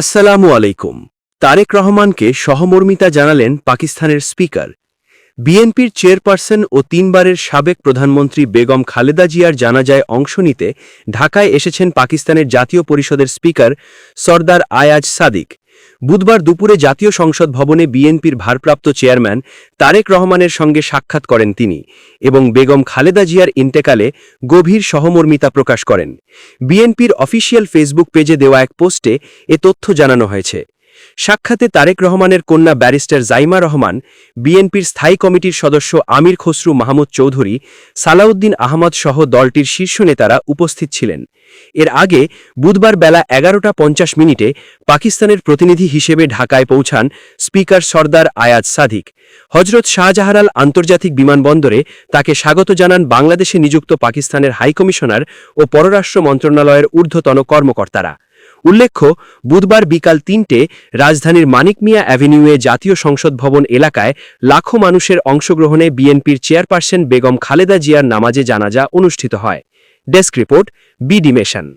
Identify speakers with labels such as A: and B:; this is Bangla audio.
A: আসসালামু আলাইকুম তারেক রহমানকে সহমর্মিতা জানালেন পাকিস্তানের স্পিকার বিএনপির চেয়ারপারসন ও তিনবারের সাবেক প্রধানমন্ত্রী বেগম খালেদা জিয়ার জানাজায় অংশ নিতে ঢাকায় এসেছেন পাকিস্তানের জাতীয় পরিষদের স্পিকার সর্দার আয়াজ সাদিক বুধবার দুপুরে জাতীয় সংসদ ভবনে বিএনপির ভারপ্রাপ্ত চেয়ারম্যান তারেক রহমানের সঙ্গে সাক্ষাৎ করেন তিনি এবং বেগম খালেদা জিয়ার ইন্তেকালে গভীর সহমর্মিতা প্রকাশ করেন বিএনপির অফিসিয়াল ফেসবুক পেজে দেওয়া এক পোস্টে এ তথ্য জানানো হয়েছে সাক্ষাতে তারেক রহমানের কন্যা ব্যারিস্টার জাইমা রহমান বিএনপির স্থায়ী কমিটির সদস্য আমির খসরু মাহমুদ চৌধুরী সালাউদ্দিন আহমদ সহ দলটির শীর্ষ নেতারা উপস্থিত ছিলেন এর আগে বুধবার বেলা এগারোটা পঞ্চাশ মিনিটে পাকিস্তানের প্রতিনিধি হিসেবে ঢাকায় পৌঁছান স্পিকার সর্দার আয়াজ সাদিক হজরত শাহজাহারাল আন্তর্জাতিক বিমানবন্দরে তাকে স্বাগত জানান বাংলাদেশে নিযুক্ত পাকিস্তানের হাইকমিশনার ও পররাষ্ট্র মন্ত্রণালয়ের ঊর্ধ্বতন কর্মকর্তারা উল্লেখ্য বুধবার বিকাল তিনটে রাজধানীর মানিক মিয়া অ্যাভিনিউয়ে জাতীয় সংসদ ভবন এলাকায় লাখো মানুষের অংশগ্রহণে বিএনপির চেয়ারপারসন বেগম খালেদা জিয়ার নামাজে জানাজা অনুষ্ঠিত হয় ডেস্ক রিপোর্ট বিডিমেশন